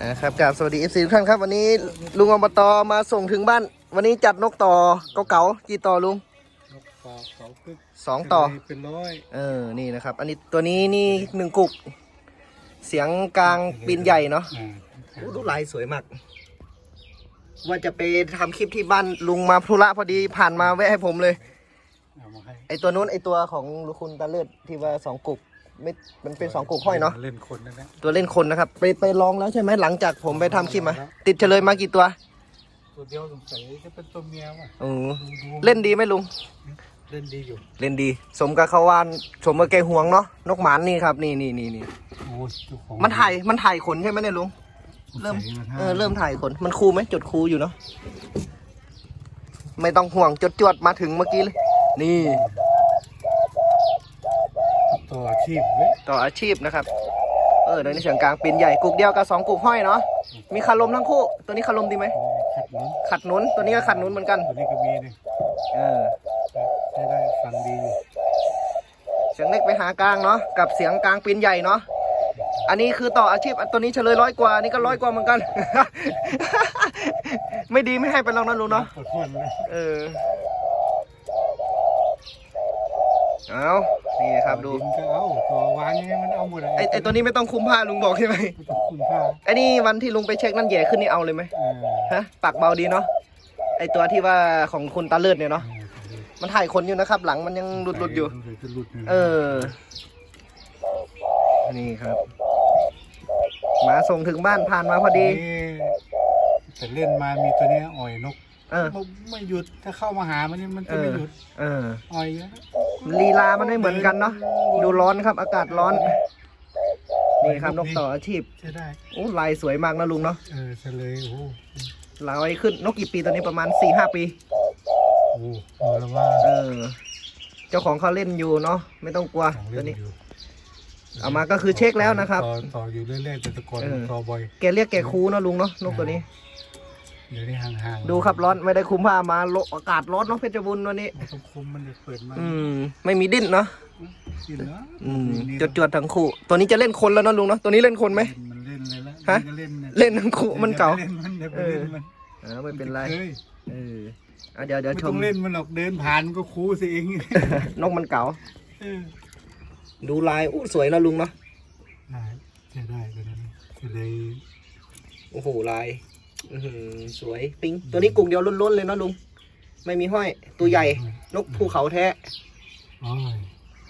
อ่าครับกราบสวัสดีเอฟซีทุกท่านครับ วันนี้ลุงอบตมาส่งถึงบ้าน วันนี้จัดนกต่อเก๋าๆกี่ต่อลุงนกปอกสองกึกสองต่อเป็นร้อยเออนี่นะครับ อันนี้ตัวนี้นี่หนึ่งกุก เสียงกลางปีนใหญ่เนาะอ่าโอ้ดูลายสวยมาก ว่าจะไปทำคลิปที่บ้านลุงมาธุระพอดีผ่านมาแวะให้ผมเลยเอามาให้ไอตัวนู้นไอตัวของคุณตาเลิศที่ว่าสองกุก ไม่มันเป็นสองกุกห้อยเนาะเล่นคนนั่นแหละตัวเล่นคนนะครับ ไปไปลองแล้วใช่ไหมหลังจากผมไปทำคลิปมาติดเฉลยมากี่ตัว ตัวเดียวสงสัยจะเป็นตัวเมียว่ะอือดูดูเล่นดีไหมลุง เล่นดีอยู่เล่นดี สมกับเขาวานสมกับแกห่วงเนาะนกหมานนี่ครับนี่นี่นี่นี่โอ้ยเจ้าของมันถ่ายมันถ่ายขนใช่ไหมเนี่ยลุง เริ่ม สงสัยนเออเริ่มถ่ายขนมันคูไหมจดคูอยู่เนาะไม่ต้องห่วงจดจวดมาถึงเมื่อกี้เลย นี่ ตัวอาชีพเว้ยต่ออาชีพนะครับ เออเดี๋ยวนี้เสียงกลางปีนใหญ่กุกเดียวกับสองกุกห้อยเนาะ มีคารมทั้งคู่ ตัวนี้คารมดีไหม ขัดนู้นขัดหนุน ตัวนี้ก็ขัดหนุนเหมือนกัน ตัวนี้ก็มีนี่เออ ใช้ได้ฟังดีอยู่เสียงเล็กไปหากลางเนาะ กับเสียงกลางปีนใหญ่เนาะ อันนี้คือต่ออาชีพอันตัวนี้เฉลยร้อยกว่าอันนี่ก็ร้อยกว่าเหมือนกัน ไม่ดีไม่ให้ไปลองนะลุงเนาะ ปวดหัวเลย เออ เอา นี่ครับดูดินก็เอาตัววางยังไงมันเอาหมดเลยไอไอตัวนี้ไม่ต้องคุมผ้าลุงบอกใช่ไหมไม่ต้องคุณค่าไอนี่วันที่ลุงไปเช็คนั่นแย่ขึ้นนี่เอาเลยไหมเออฮะปากเบาดีเนาะไอตัวที่ว่าของคุณตาเลิศเนี่ยเนาะมันถ่ายขนอยู่นะครับ หลังมันยังหลุดหลุดๆอยู่จะหลุดยู่เออ นี่ครับมาส่งถึงบ้านผ่านมาพอดีนี่แต่เล่นมามีตัวเนี้ยอ่อยนกเออ มันไม่หยุดถ้าเข้ามาหามันนี่มันจะไม่หยุดเออ อ่อยเยอะ ลีลามันไม่เหมือนกันเนาะดูร้อนครับอากาศร้อน นี่ครับนกต่ออาชีพใช่ได้โอ้ลายสวยมากนะลุงเนาะเออเฉลยโอ้โหลายขึ้นนกกี่ปีตอนนี้ประมาณ4ี่ห้าปีโอ้โหเอาละว่าเออ เจ้าของเขาเล่นอยู่เนาะไม่ต้องกลัวของตัวเล่นนี้อยู่เอามาก็คือเช็คแล้วนะครับ ต่อต่ออยู่เรื่อยๆแต่แตะกอนเออต่อบ่อยแกเรียกแกคูเนอะลุงเนาะนกตัวนี้ เดี๋ยวนี้ห่างๆดูครับร้อนไม่ได้คุมผ้ามาโลอากาศร้อนเนาะเพชรบุญวันนี้มันต้องคุมมันเลยเปิดมาอืม ไม่มีดิ้นเนาะกินเนาะอืมนี่จวดจวดๆทั้งคู่ ตัวนี้จะเล่นคนแล้วเนอะลุงเนาะตัวนี้เล่นคนไหม มันเล่นเลยละฮะ มันก็เล่นยเล่นทั้งคู่มันเก่า เล่นมันเดี๋ยวไปเล่นมันเออไม่เป็นไรคยเอออะเดี๋ยวเดี๋ยวไม่ชต้อมงเล่นมันหรอกเดินผ่านก็คูสิเองนกมันเก๋าเออดูลายอู้สวยนะลุงเนาะได้ใช้ได้ก็นั้นก็เลยโอ้โหลาย อือหือสวยปิ้งตัวนี้กลุ่มเดียวล้นๆเลยเนาะลุง ไม่มีห้อย ตัวใหญ่ นกภูเขาแท้โอ้ย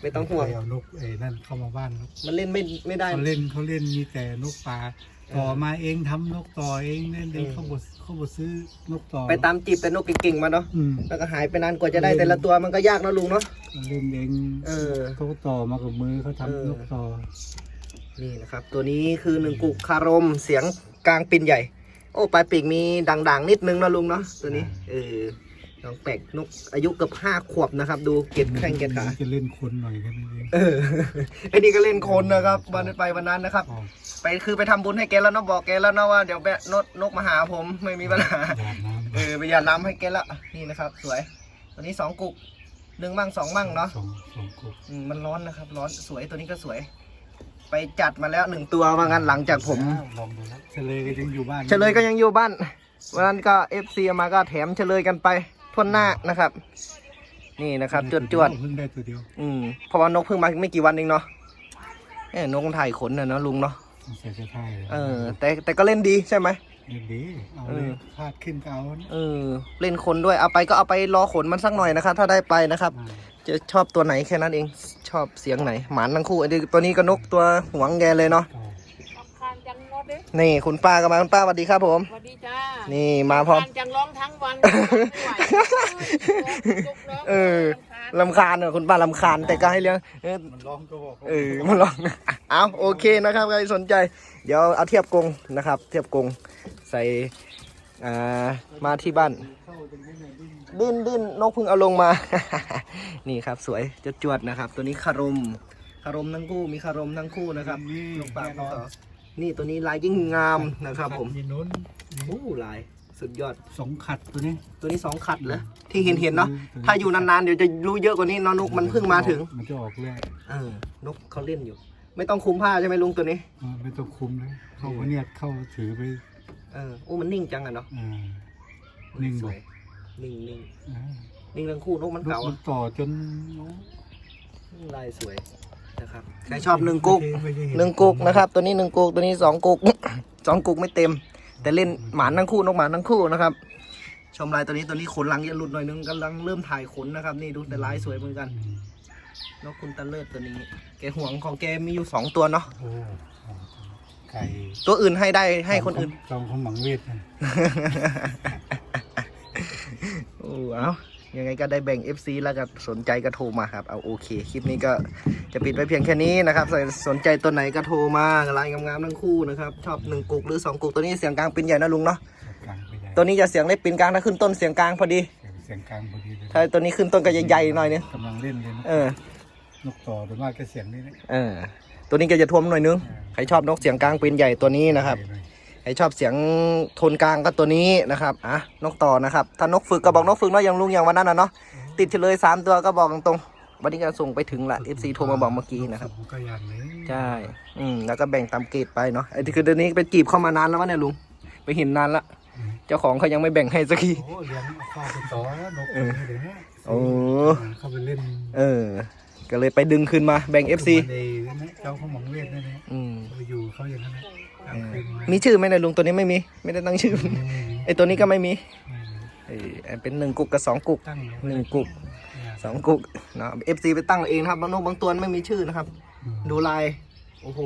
ไม่ต้องห่วงไปเอานกไอ้นั่นเข้ามาบ้านนกมันเล่นไม่ไม่ได้ เขาเล่นเขาเล่นมีแต่นกป่าต่อมาเองทำนกต่อเองเล่นเองอืมเขาบดเขาบดซื้อนกต่อไปตามจีบแต่นกเก่งๆมาเนาะ อืมแล้วก็หายไปนานกว่าจะได้แต่ละตัวมันก็ยากนะลุงเนาะ เขาเล่นเองเออ เขาต่อมากับมือเขาเออทำนกต่อนี่นะครับ ตัวนี้คือหนึ่งกุกคารมเสียงกลางปินใหญ่โอ้ปลายปีกมีด่างๆ นิดนึงนะลุงเนาะตัวนี้เออลองแปลกนกอายุเกือบห้าขวบนะครับ ดูเกล็ดแข้งเกล็ดขาจะเล่นคนหน่อยแค่นั้นเองเออไอ้นี่ก็เล่นคนนะครับวันนั้นไปวันนั้นนะครับอ๋อไปคือไปทำบุญให้แกแล้วเนาะบอกแกแล้วเนาะว่าเดี๋ยวแบะนกนกมาหาผมไม่มีปัญหาหยาดน้ำเออไปหยาดน้ำให้แกละนี่นะครับ สวยตัวนี้สองกุกหนึ่งมั่งสองมั่งเนาะสองสองกบอืมมันร้อนนะครับ ร้อนสวยตัวนี้ก็สวย ไปจัดมาแล้วหนึ่งตัวว่างั้นหลังจากผมลองดูแล้วเฉลยก็ยังอยู่บ้านเฉลยก็ยังอยู่บ้านวันนั้นก็เอฟซีมาก็แถมเฉลยกันไปทั่วหน้านะครับ นี่นะครับจวดจวดเพิ่งได้ตัวเดียวๆอืมเพราะว่านกเพิ่งมาไม่กี่วันเองเนาะเอ้ยนกมันถ่ายขนนะเนาะลุงเนาะใส่เสื้อผ้าเลยเออ แต่แต่ก็เล่นดีใช่ไหมเล่นดีเอาเอเลอยคาดขึ้นก็เอานะเออเล่นคนด้วยเอาไปก็เอาไปรอขนมันสักหน่อยนะครับ ถ้าได้ไปนะครับอ่า จะชอบตัวไหนแค่นั้นเอง ชอบเสียงไหน หมานทั้งคู่ไอ้นี่ตัวนี้ก็นกตัวหวงแกเลยเนาะก็คานจังรถเด้นี่คุณป้าก็มาคุณป้าสวัสดีครับผม สวัสดีจ้านี่มาพร้อมคานจังร้องทั้งวันไม่ไหวเออ ลำคาญเนอะคุณป้าลำคาญแต่ก็ให้เลี้ยงเออ มันร้องก็บอกเออมาลอง เอาโอเคนะครับใครสนใจ เดี๋ยวเอาเทียบกรงนะครับ เทียบกรงใส่ อ่ามาที่บ้านเข้าตรงนี้เนี่ยดิ้นดิ้นดิ้นนกเพึ่งเอาลงมา นี่ครับสวยจวดจวดๆนะครับ ตัวนี้คารมคารมทั้งคู่มีคารมทั้งคู่นะครับนี่นกปากแน่นนกอนต่อนี่ตัวนี้ลายยิ่งงามนะครับผมมีนุ้นโอ้ลายสุดยอดสองขัดตัวนี้ ตัวนี้สองขัดเหรอที่เห็นเห็นๆเนาะถ้าอยู่นานๆเดี๋ยวจะรู้เยอะกว่านี้เนาะนกมันเพิ่งมาถึง มันจะออกเรื่อยเออนกเขาเล่นอยู่ ไม่ต้องคุมผ้าใช่ไหมลุงตัวนี้เออไม่ต้องคุมเลยเขาก็เนี่ยเข้าถือไป เออโอ้มันนิ่งจังอะเนาะอ่า นิ่งสบ่วยนิ่งนิ่งอ่านิ่งทั้งคู่นกมันลูกเก่ามันต่อจนลายสวยนะครับใครชอบหนึ่งกุ๊กไม่ได้เหนึ่งกุกนะครับ ตัวนี้หนึ่งกุกตัวนี้สองกุกสองกุกไม่เต็ม แต่เล่นหมานทั้งคู่นกหมานทั้งคู่นะครับ ชมลายตัวนี้ตัวนี้ขนหลังจะหลุดหน่อยนึงกำลังเริ่มถ่ายขนนะครับนี่ดูแต่ลายสวยเหมือนกัน อืมนกคุณตะเลิศตัวนี้ แกห่วงของแกมีอยู่สองตัวเนาะ โอ้ ไก่ตัวอื่นให้ได้ให้คนอื่นจองของหมังเวทนะโอ้เอายังไงก็ได้แบ่ง FC แล้วก็สนใจก็โทรมาครับ เอาโอเค คลิปนี้ก็จะปิดไว้เพียงแค่นี้นะครับสสนใจตัวไหนก็โทรมาลายงามๆทั้งคู่นะครับ ชอบหนึ่งกุกหรือสองกุกตัวนี้เสียงกลางเป็นใหญ่นะลุงเนาะกลางไปใหญ่ตัวนี้จะเสียงเล็กปีนกลางถ้าขึ้นต้นเสียงกลางพอดี เสียงกลางพอดีเลยถ้าตัวนี้ขึ้นต้นก็ใหญ่ๆหน่อยนึงกำลังเล่นเลยนะเออนกต่อโดยมากก็เสียงนี้นะเออ ตัวนี้ก็จะท่วมหน่อยนึงใครชอบนกเสียงกลางปีนใหญ่ตัวนี้นะครับใหญ่เลยใครชอบเสียงโทนกลางก็ตัวนี้นะครับอะนกต่อนะครับ ถ้านกฝึกก็บอกนกฝึกเนาะอย่างลุงอย่างวันนั้นนะเนาะติดเฉลยสามตัวก็บอกตรงๆวันนี้ก็ส่งไปถึงละ FC โทรมาบอกเมื่อกี้นะครับผมก็ยันเลยใช่อืมแล้วก็แบ่งตามเกรดไปเนาะไอ้ที่คือเดือนนี้เป็นจีบเข้ามานานแล้ววะเนี่ยลุงไปเห็นนานละเจ้าของเขายังไม่แบ่งให้สักทีโอ้เลี้ยงเอาเข้าไปต่อแล้วนกเออเดี๋ยวนี้โอ้เข้าไปเล่น เออ ก็เลยไปดึงคืนมาแบ่ง FC ในนะเจ้าของหมังเวทนั่นแหละอืมไปอยู่เขาอย่างนั้นนะกลางคืนมามีชื่อไหมเนี่ยลุงตัวนี้ไม่มี ไม่ได้ตั้งชื่อไม่มีไอ้ตัวนี้ก็ไม่มีไม่มีเออเป็นหนึ่งกุกกับสองกุกตั้งหนึ่งกุกสองกุกเนาะ FC ไปตั้งเองนะครับบางนกบางตัวไม่มีชื่อนะครับ ดูลาย โอ้โห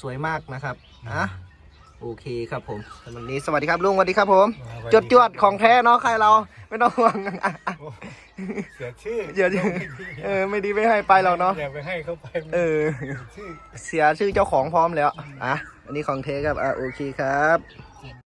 สวยมากนะครับอะโอเคครับผมสำหรับวันนี้สวัสดีครับลุงสวัสดีครับผมจดจวดของแท้เนาะใครเราไม่ต้องห่วง เสียชื่อเดี๋ยวเออไม่ดีไม่ให้ไปหรอกเนาะอย่าไปให้เขาไปเออ ชื่อ เสียชื่อเจ้าของพร้อมแล้วอะอันนี้ของเทครับอะโอเคครับ